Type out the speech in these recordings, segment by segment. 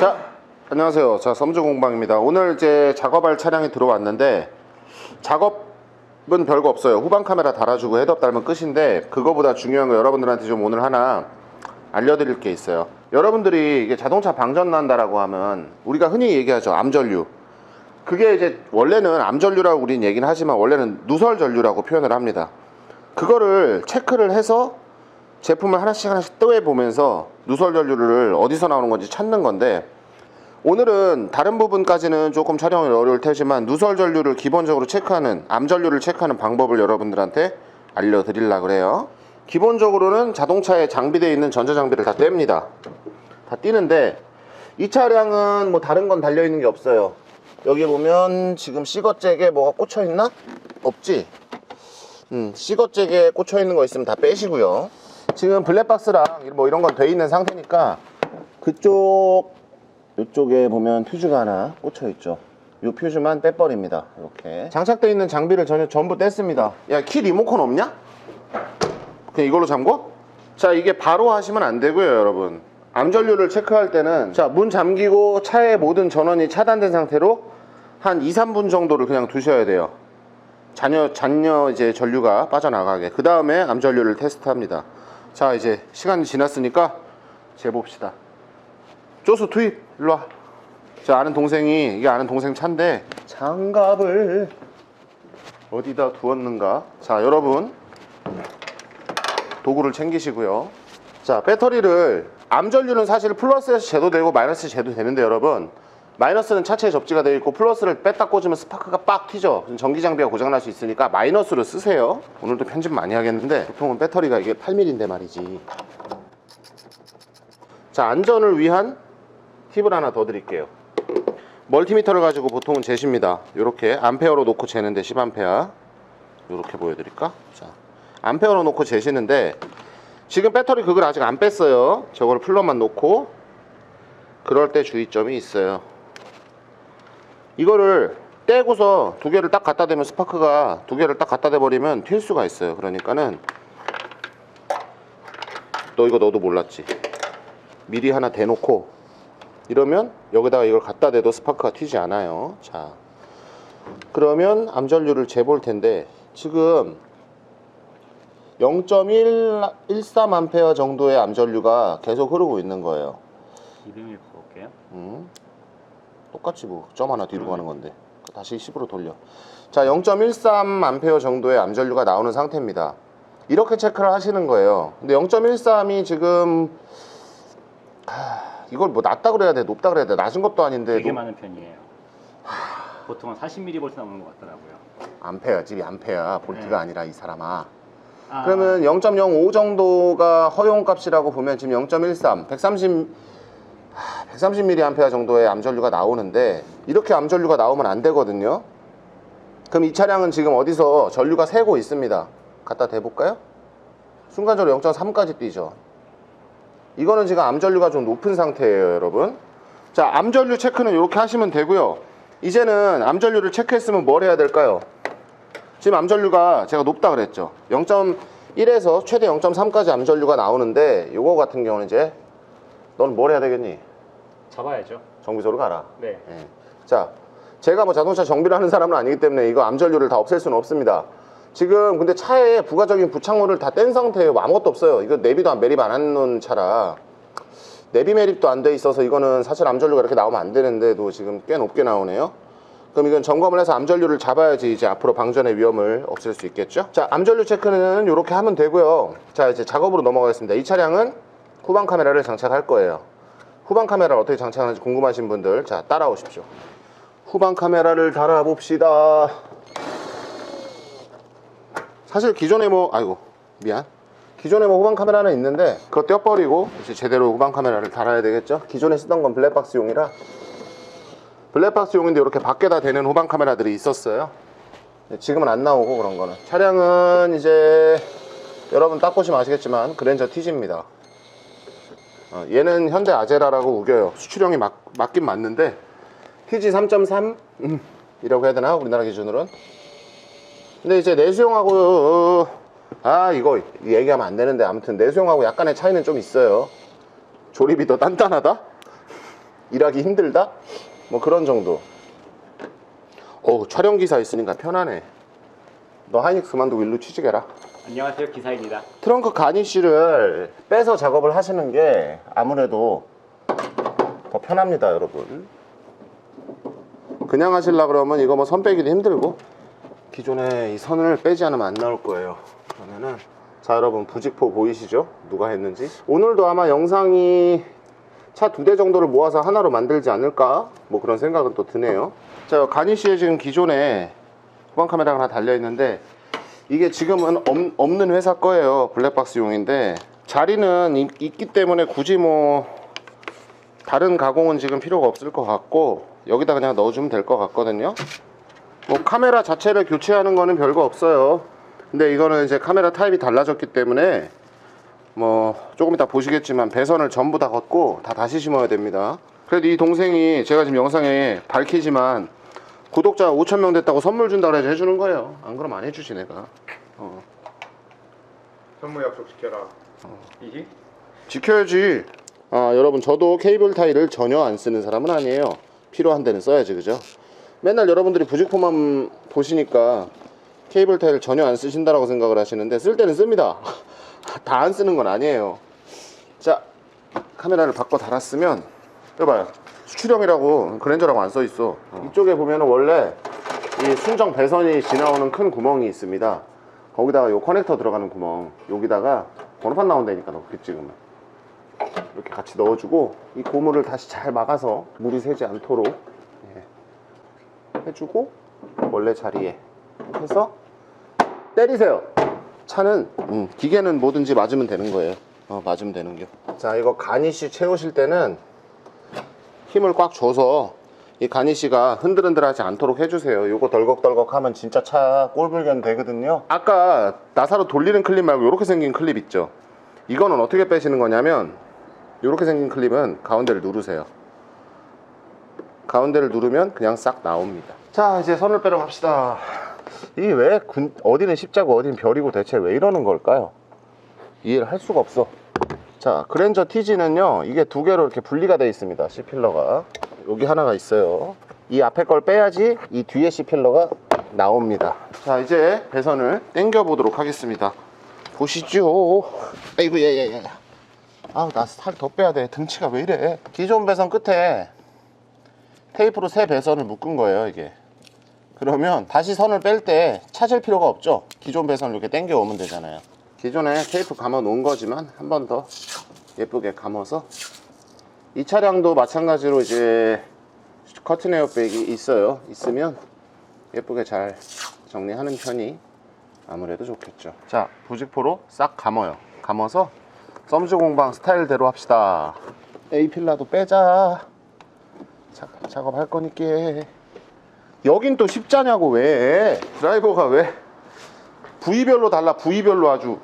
자, 안녕하세요. 자, 섬주공방입니다. 오늘 이제 작업할 차량이 들어왔는데 작업은 별거 없어요. 후방 카메라 달아주고 헤드업 달면 끝인데 그거보다 중요한 거 여러분들한테 좀 오늘 하나 알려드릴 게 있어요. 여러분들이 이게 자동차 방전 난다라고 하면 우리가 흔히 얘기하죠. 암전류. 그게 이제 원래는 암전류라고 우리는 얘기는 하지만 원래는 누설전류라고 표현을 합니다. 그거를 체크를 해서 제품을 하나씩 하나씩 뜨해 보면서 누설 전류를 어디서 나오는 건지 찾는 건데 오늘은 다른 부분까지는 조금 촬영이 어려울 테지만 누설 전류를 기본적으로 체크하는 암 전류를 체크하는 방법을 여러분들한테 알려드리려고 그래요. 기본적으로는 자동차에 장비되어 있는 전자 장비를 다 뗍니다. 다 띄는데 이 차량은 뭐 다른 건 달려 있는 게 없어요. 여기 보면 지금 시거잭에 뭐가 꽂혀 있나? 없지. 음, 시거잭에 꽂혀 있는 거 있으면 다 빼시고요. 지금 블랙박스랑 뭐 이런 건 돼 있는 상태니까 그쪽 이쪽에 보면 퓨즈가 하나 꽂혀 있죠. 이 퓨즈만 빼버립니다. 이렇게 장착되어 있는 장비를 전혀 전부 뗐습니다. 야, 키 리모컨 없냐? 그냥 이걸로 잠궈? 자, 이게 바로 하시면 안 되고요, 여러분. 암전류를 체크할 때는 자, 문 잠기고 차의 모든 전원이 차단된 상태로 한 2, 3분 정도를 그냥 두셔야 돼요. 잔여 잔여 이제 전류가 빠져나가게. 그 다음에 암전류를 테스트합니다. 자, 이제 시간이 지났으니까 재봅시다. 쪼수 투입 일로 와. 저 아는 동생이 이게 아는 동생 차인데 장갑을 어디다 두었는가? 자, 여러분 도구를 챙기시고요. 자, 배터리를 암전류는 사실 플러스에서 제도되고 마이너스에서 제도되는데 여러분 마이너스는 차체에 접지가 되어 있고 플러스를 뺐다 꽂으면 스파크가 빡 튀죠. 전기 장비가 고장 날 수 있으니까 마이너스로 쓰세요. 오늘도 편집 많이 하겠는데 보통은 배터리가 이게 8mm인데 말이지. 자, 안전을 위한 팁을 하나 더 드릴게요. 멀티미터를 가지고 보통은 재십니다. 이렇게 암페어로 놓고 재는데 10암페어. 이렇게 보여드릴까? 자, 암페어로 놓고 재시는데 지금 배터리 그걸 아직 안 뺐어요. 저걸 플러만 놓고 그럴 때 주의점이 있어요. 이거를 떼고서 두 개를 딱 갖다 대면 스파크가 두 개를 딱 갖다 대 버리면 튈 수가 있어요. 그러니까는 너 이거 너도 몰랐지. 미리 하나 대놓고 이러면 여기다가 이걸 갖다 대도 스파크가 튀지 않아요. 자, 그러면 암전류를 재볼 텐데 지금 0.13A 정도의 암전류가 계속 흐르고 있는 거예요. 200ml 볼게요. 음, 똑같이 뭐 점 하나 뒤로 가는 건데 다시 10으로 돌려. 자, 0.13A 정도의 암전류가 나오는 상태입니다. 이렇게 체크를 하시는 거예요. 근데 0.13이 지금 하, 이걸 뭐 낮다 그래야 돼, 높다 그래야 돼, 낮은 것도 아닌데 되게 높- 많은 편이에요. 보통은 40ml 볼트 나오는 것 같더라고요. 암페어 집이 암페어야 볼트가 네. 아니라 이 사람아. 아, 그러면 0.05 정도가 허용값이라고 보면 지금 0.13, 130 130mAh 정도의 암전류가 나오는데 이렇게 암전류가 나오면 안 되거든요. 그럼 이 차량은 지금 어디서 전류가 새고 있습니다. 갖다 대볼까요? 순간적으로 0.3까지 뛰죠. 이거는 지금 암전류가 좀 높은 상태예요, 여러분. 자, 암전류 체크는 이렇게 하시면 되고요. 이제는 암전류를 체크했으면 뭘 해야 될까요? 지금 암전류가 제가 높다 그랬죠. 0.1에서 최대 0.3까지 암전류가 나오는데 요거 같은 경우는 이제 넌뭘 해야 되겠니? 잡아야죠. 정비소로 가라. 네. 예. 자, 제가 뭐 자동차 정비를 하는 사람은 아니기 때문에 이거 암전류를 다 없앨 수는 없습니다. 지금 근데 차에 부가적인 부착물을 다 뗀 상태예요. 뭐 아무것도 없어요. 이거 내비도 안 매립 안 해놓은 차라 내비 매립도 안 돼 있어서 이거는 사실 암전류가 이렇게 나오면 안 되는데도 지금 꽤 높게 나오네요. 그럼 이건 점검을 해서 암전류를 잡아야지 이제 앞으로 방전의 위험을 없앨 수 있겠죠. 자, 암전류 체크는 이렇게 하면 되고요. 자, 이제 작업으로 넘어가겠습니다. 이 차량은 후방 카메라를 장착할 거예요. 후방 카메라를 어떻게 장착하는지 궁금하신 분들 자 따라오십시오. 후방 카메라를 달아봅시다. 사실 기존에 뭐 아이고 미안. 기존에 뭐 후방 카메라는 있는데 그거 떼어버리고 이제 제대로 후방 카메라를 달아야 되겠죠? 기존에 쓰던 건 블랙박스용이라 블랙박스용인데 이렇게 밖에다 대는 후방 카메라들이 있었어요. 네, 지금은 안 나오고 그런 거는. 차량은 이제 여러분 딱 보시면 아시겠지만 그랜저 TG입니다 어, 얘는 현대 아제라라고 우겨요. 수출형이 맞, 맞긴 맞는데 TG 3.3 음, 이라고 해야 되나 우리나라 기준으로는. 근데 이제 내수용하고 어, 아 이거 얘기하면 안 되는데 아무튼 내수용하고 약간의 차이는 좀 있어요. 조립이 더 단단하다. 일하기 힘들다? 뭐 그런 정도. 어 촬영 기사 있으니까 편하네. 너 하이닉스 그만두고 일로 취직해라. 안녕하세요 기사입니다. 트렁크 가니쉬를 빼서 작업을 하시는 게 아무래도 더 편합니다, 여러분. 그냥 하실라 그러면 이거 뭐 선 빼기도 힘들고 기존에 이 선을 빼지 않으면 안 나올 거예요. 그러면은 자 여러분 부직포 보이시죠? 누가 했는지 오늘도 아마 영상이 차 두 대 정도를 모아서 하나로 만들지 않을까 뭐 그런 생각은 또 드네요. 자 가니쉬에 지금 기존에 후방 카메라가 하나 달려 있는데 이게 지금은 없, 없는 회사 거예요. 블랙박스용인데 자리는 있, 있기 때문에 굳이 뭐 다른 가공은 지금 필요가 없을 것 같고 여기다 그냥 넣어주면 될 것 같거든요. 뭐 카메라 자체를 교체하는 거는 별거 없어요. 근데 이거는 이제 카메라 타입이 달라졌기 때문에 뭐 조금 이따 보시겠지만 배선을 전부 다 걷고 다 다시 심어야 됩니다. 그래도 이 동생이 제가 지금 영상에 밝히지만 구독자 5천 명 됐다고 선물 준다 그래서 해주는 거예요. 안 그러면 안 해주지 내가. 어. 선물 약속 지켜라. 이지? 지켜야지. 아 여러분 저도 케이블 타이를 전혀 안 쓰는 사람은 아니에요. 필요한 데는 써야지 그죠? 맨날 여러분들이 부직포만 보시니까 케이블 타이를 전혀 안 쓰신다라고 생각을 하시는데 쓸 때는 씁니다. 다 안 쓰는 건 아니에요. 자 카메라를 바꿔 달았으면 여봐요 수출형이라고 그랜저라고 안 써 있어. 이쪽에 보면은 원래 이 순정 배선이 지나오는 큰 구멍이 있습니다. 거기다가 요 커넥터 들어가는 구멍. 여기다가 번호판 나온다니까 넣기 찍으면 이렇게 같이 넣어주고 이 고무를 다시 잘 막아서 물이 새지 않도록 예, 해주고 원래 자리에 해서 때리세요. 차는 음, 기계는 뭐든지 맞으면 되는 거예요. 어, 맞으면 되는 게 자 이거 가니쉬 채우실 때는 힘을 꽉 줘서 이 가니쉬가 흔들흔들하지 않도록 해주세요. 요거 덜컥덜컥 하면 진짜 차 꼴불견 되거든요. 아까 나사로 돌리는 클립 말고 이렇게 생긴 클립 있죠. 이거는 어떻게 빼시는 거냐면 이렇게 생긴 클립은 가운데를 누르세요. 가운데를 누르면 그냥 싹 나옵니다. 자 이제 선을 빼러 갑시다. 이게 왜 군- 어디는 십자고 어디는 별이고 대체 왜 이러는 걸까요? 이해를 할 수가 없어. 자, 그랜저 TG는요, 이게 두 개로 이렇게 분리가 되어 있습니다. C필러가. 여기 하나가 있어요. 이 앞에 걸 빼야지 이 뒤에 C필러가 나옵니다. 자, 이제 배선을 당겨 보도록 하겠습니다. 보시죠. 아이고, 예, 예, 예. 아우, 나 살 더 빼야 돼. 등치가 왜 이래. 기존 배선 끝에 테이프로 새 배선을 묶은 거예요, 이게. 그러면 다시 선을 뺄 때 찾을 필요가 없죠. 기존 배선을 이렇게 당겨 오면 되잖아요. 기존에 테이프 감아 놓은 거지만 한 번 더 예쁘게 감아서 이 차량도 마찬가지로 이제 커튼 에어백이 있어요. 있으면 예쁘게 잘 정리하는 편이 아무래도 좋겠죠. 자, 부직포로 싹 감아요. 감아서 썸즈 공방 스타일대로 합시다. A 필라도 빼자. 자, 작업할 거니까. 여긴 또 십자냐고 왜? 드라이버가 왜? 부위별로 달라. 부위별로 아주.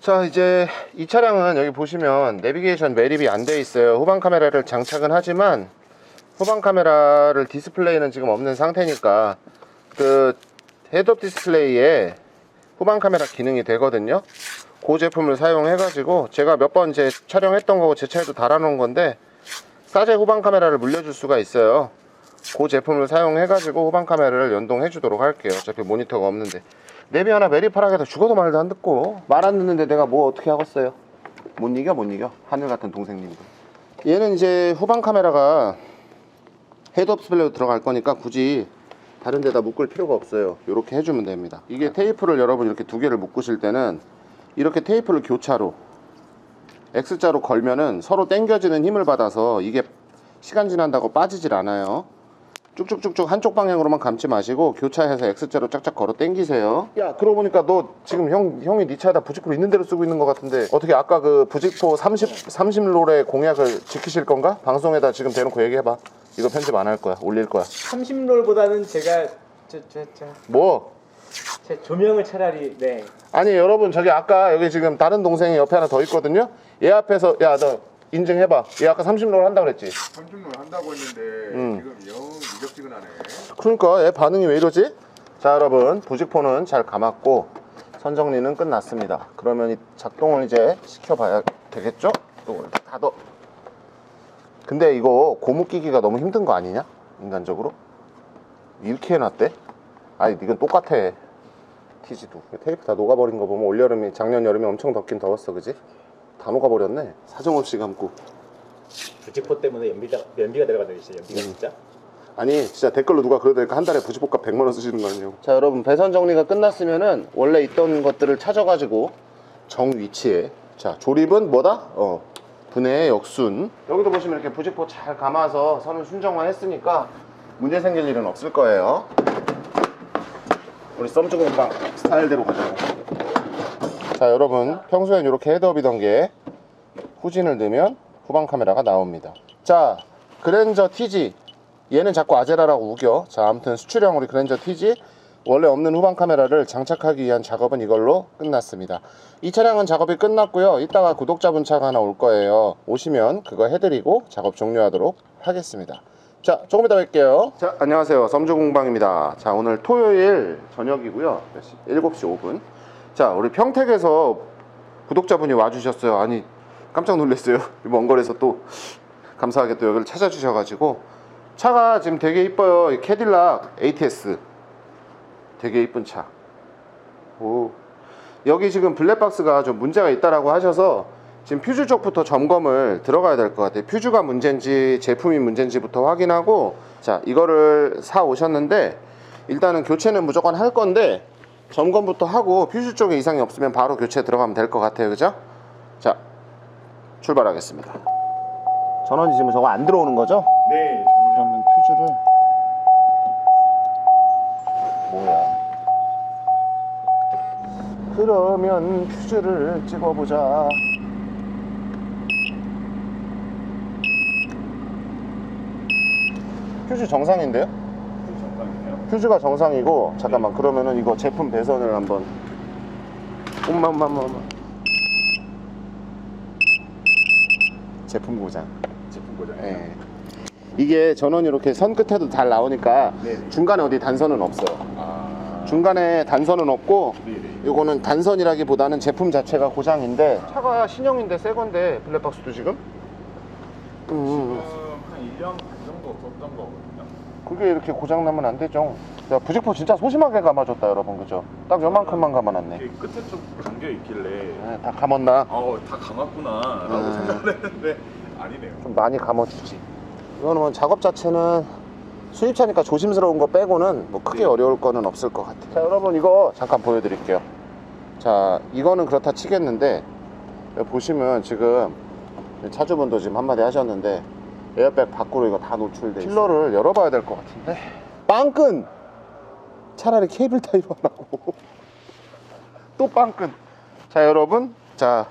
자 이제 이 차량은 여기 보시면 내비게이션 매립이 안 돼 있어요. 후방 카메라를 장착은 하지만 후방 카메라를 디스플레이는 지금 없는 상태니까 그 헤드업 디스플레이에 후방 카메라 기능이 되거든요. 그 제품을 사용해 가지고 제가 몇번제 촬영했던 거고 제 차에도 달아 놓은 건데 싸제 후방 카메라를 물려줄 수가 있어요 그 제품을 사용해 가지고 후방 카메라를 연동해 주도록 할게요. 어차피 모니터가 없는데. 내비 하나 해서 죽어도 말도 안 듣고 말 안 듣는데 내가 뭐 어떻게 하겠어요? 못 이겨 못 이겨. 하늘 같은 동생님들. 얘는 이제 후방 카메라가 헤드업 스플레이로 들어갈 거니까 굳이 다른 데다 묶을 필요가 없어요. 이렇게 해주면 됩니다. 이게 테이프를 여러분 이렇게 두 개를 묶으실 때는 이렇게 테이프를 교차로 X자로 걸면은 서로 당겨지는 힘을 받아서 이게 시간 지난다고 빠지질 않아요 쭉쭉쭉쭉 한쪽 방향으로만 감지 마시고 교차해서 X자로 쫙쫙 걸어 당기세요. 야, 그러고 보니까 너 지금 형 형이 네 차에다 부직포 있는 대로 쓰고 있는 것 같은데 어떻게 아까 그 부직포 30 30롤의 공약을 지키실 건가? 방송에다 지금 대놓고 얘기해봐. 이거 편집 안 할 거야. 올릴 거야. 30롤보다는 제가 저, 저, 저, 뭐? 제 조명을 차라리 네 아니 여러분 저기 아까 여기 지금 다른 동생이 옆에 하나 더 있거든요. 얘 앞에서 야너 인증해봐. 얘 아까 30롤 한다 그랬지. 30분 한다고 했는데 음. 지금 영 미적지근하네. 그러니까 얘 반응이 왜 이러지? 자 여러분 부직포는 잘 감았고 선정리는 끝났습니다. 그러면 이 작동을 이제 시켜봐야 되겠죠? 작동을 닫어. 근데 이거 고무 끼기가 너무 힘든 거 아니냐? 인간적으로? 이렇게 해놨대? 아니 이건 똑같아. 티지도 테이프 다 녹아버린 거 보면 올여름이 작년 여름에 엄청 덥긴 더웠어, 그지? 다 녹아버렸네. 사정없이 감고. 부직포 때문에 연비가 연비가 내려가는 시 연비가 음. 진짜. 아니 진짜 댓글로 누가 그러다니까 한 달에 부지볶값 100만 원 쓰시는 거 아니에요 자 여러분 배선 정리가 끝났으면은 원래 있던 것들을 찾아가지고 정 위치에 자 조립은 뭐다? 어 분해 역순 여기도 보시면 이렇게 부직포 잘 감아서 선을 순정화 했으니까 문제 생길 일은 없을 거예요 우리 썸주 공방 스타일대로 가자고 자 여러분 평소엔 이렇게 헤드업이던 게 후진을 넣으면 후방 카메라가 나옵니다 자 그랜저 TG 얘는 자꾸 아제라라고 우겨. 자, 아무튼 수출형 우리 그랜저 TG 원래 없는 후방 카메라를 장착하기 위한 작업은 이걸로 끝났습니다. 이 차량은 작업이 끝났고요. 이따가 구독자분 차가 하나 올 거예요. 오시면 그거 해드리고 작업 종료하도록 하겠습니다. 자, 조금 이따 뵐게요. 자, 안녕하세요. 썸주공방입니다. 자, 오늘 토요일 저녁이고요. 몇 시? 7시 5분. 자, 우리 평택에서 구독자분이 와주셨어요. 아니, 깜짝 놀랐어요. 먼 거리에서 또 감사하게 또 여기를 찾아주셔가지고 차가 지금 되게 이뻐요. 이 캐딜락 ATS 되게 이쁜 차. 오 여기 지금 블랙박스가 좀 문제가 있다라고 하셔서 지금 퓨즈 쪽부터 점검을 들어가야 될 것 같아요. 퓨즈가 문제인지 제품이 문제인지부터 확인하고 자 이거를 사 오셨는데 일단은 교체는 무조건 할 건데 점검부터 하고 퓨즈 쪽에 이상이 없으면 바로 교체 들어가면 될 것 같아요. 그죠? 자 출발하겠습니다. 전원이 지금 저거 안 들어오는 거죠? 네, 그러면 퓨즈를 뭐야? 그러면 퓨즈를 찍어보자. 퓨즈 정상인데요? 퓨즈가 정상이고 잠깐만 그러면은 이거 제품 배선을 한번 엄마 엄마 엄마 엄마. 제품 고장. 제품 고장. 예. 이게 전원이 이렇게 선 끝에도 잘 나오니까 네. 중간에 어디 단선은 없어요. 아, 중간에 단선은 없고 네네. 이거는 단선이라기보다는 제품 자체가 고장인데 차가 신형인데 새 건데 블랙박스도 지금 음, 지금 한 1년 반 정도 썼던 거거든요. 그게 이렇게 고장 나면 안 되죠. 야, 부직포 진짜 소심하게 감아줬다 여러분 그죠? 딱 요만큼만 감아놨네. 이게 끝에 좀 감겨 있길래 네, 다 감았나? 아우 다 감았구나 라고 음. 생각을 했는데 아니네요. 좀 많이 감아주지. 이거는 뭐 작업 자체는 수입차니까 조심스러운 거 빼고는 뭐 크게 네. 어려울 거는 없을 것 같아요. 자, 여러분 이거 잠깐 보여드릴게요. 자, 이거는 그렇다 치겠는데 보시면 지금 차주분도 지금 한마디 하셨는데 에어백 밖으로 이거 다 노출돼 있어요. 필러를 열어봐야 될 것 같은데. 빵끈! 차라리 케이블 타이로 하라고. 또 빵끈. 자 여러분. 자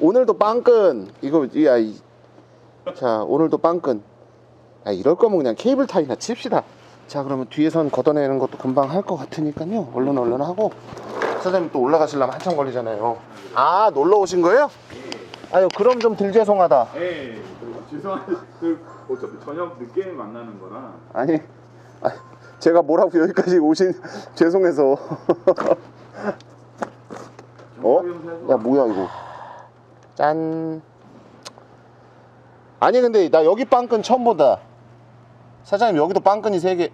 오늘도 빵끈. 이거 야, 이, 자 오늘도 빵끈. 야, 이럴 거면 그냥 케이블 타이나 칩시다. 자 그러면 뒤에선 걷어내는 것도 금방 할 것 같으니까요. 얼른 얼른 하고. 사장님 또 올라가시려면 한참 걸리잖아요. 아 놀러 오신 거예요? 아유 그럼 좀 덜 죄송하다. 네, 죄송한데 그 어차피 저녁 늦게 만나는 거라. 아니 아, 제가 뭐라고 여기까지 오신 죄송해서. 어? 야 뭐야 이거? 짠. 아니 근데 나 여기 빵끈 처음 보다. 사장님 여기도 빵끈이 3개.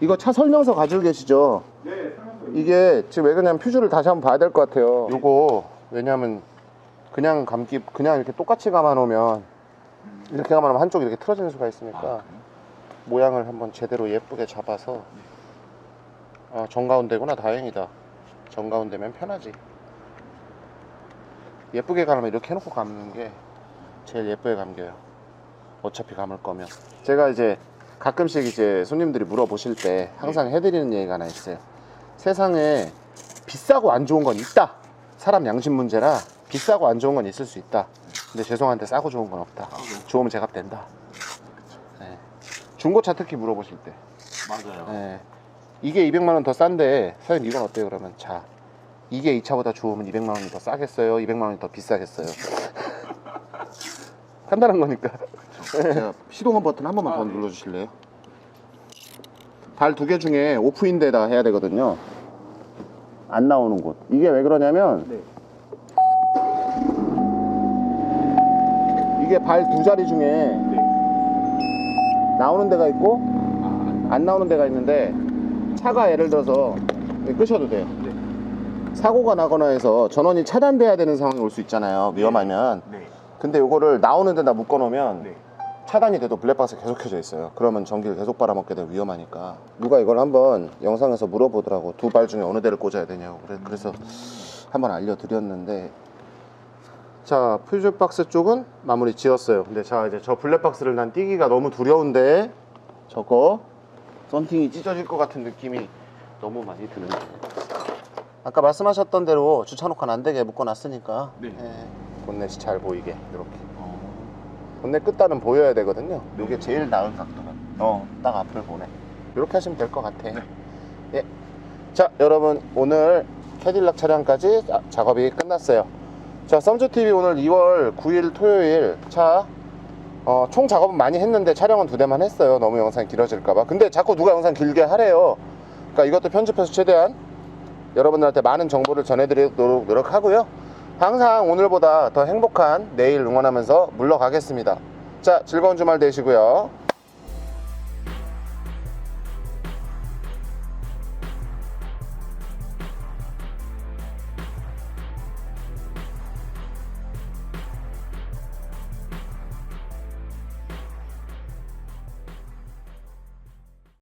이거 차 설명서 가지고 계시죠? 네, 이게 지금 왜 그러냐면 퓨즈를 다시 한번 봐야 될 것 같아요. 요거 왜냐면 그냥 감기 그냥 이렇게 똑같이 감아 놓으면 이렇게 감아 놓으면 한쪽이 이렇게 틀어지는 수가 있으니까 모양을 한번 제대로 예쁘게 잡아서 아 정가운데구나 다행이다. 정가운데면 편하지. 예쁘게 감으면 이렇게 해놓고 감는 게 제일 예쁘게 감겨요. 어차피 감을 거면. 제가 이제 가끔씩 이제 손님들이 물어보실 때 항상 해드리는 얘기가 하나 있어요. 세상에 비싸고 안 좋은 건 있다. 사람 양심 문제라 비싸고 안 좋은 건 있을 수 있다 근데 죄송한데 싸고 좋은 건 없다 좋으면 제값 된다 네. 중고차 특히 물어보실 때 맞아요. 네. 이게 200만 원 더 싼데 사장님 이건 어때요 그러면 자 이게 이 차보다 좋으면 200만 원이 더 싸겠어요 200만 원이 더 비싸겠어요 간단한 거니까 제가 시동원 버튼 한 번만 더 아, 네. 눌러주실래요 발 두 개 중에 오프인 데다 해야 되거든요 안 나오는 곳. 이게 왜 그러냐면 네. 이게 발 두 자리 중에 네. 나오는 데가 있고 아, 안 나오는 데가 있는데 차가 예를 들어서 끄셔도 돼요. 네. 사고가 나거나 해서 전원이 차단돼야 되는 상황이 올 수 있잖아요. 위험하면. 네. 근데 이거를 나오는 데다 묶어 놓으면 네. 차단이 돼도 블랙박스 계속 켜져 있어요. 그러면 전기를 계속 빨아먹게 되면 위험하니까. 누가 이걸 한번 영상에서 물어보더라고. 두 발 중에 어느 데를 꽂아야 되냐고. 그래- 그래 서 한번 알려드렸는데. 자, 퓨즈박스 쪽은 마무리 지었어요. 근데 자, 이제 저 블랙박스를 난 띄기가 너무 두려운데 저거 썬팅이 찢어질 것 같은 느낌이 너무 많이 드는데. 아까 말씀하셨던 대로 주차 녹화는 안 되게 묶어놨으니까. 네. 예, 본넷이 잘 보이게 이렇게. 본넷 끝단은 보여야 되거든요. 이게 제일 나은 각도가. 어, 딱 앞을 보네. 이렇게 하시면 될 것 같아. 예. 자, 여러분 오늘 캐딜락 차량까지 자- 작업이 끝났어요. 자, 썸주 TV 오늘 2월 9일 토요일 차. 어, 총 작업은 많이 했는데 촬영은 두 대만 했어요. 너무 영상이 길어질까봐. 근데 자꾸 누가 영상 길게 하래요. 그러니까 이것도 편집해서 최대한 여러분들한테 많은 정보를 전해드리도록 노력하고요. 항상 오늘보다 더 행복한 내일 응원하면서 물러가겠습니다. 자, 즐거운 주말 되시고요.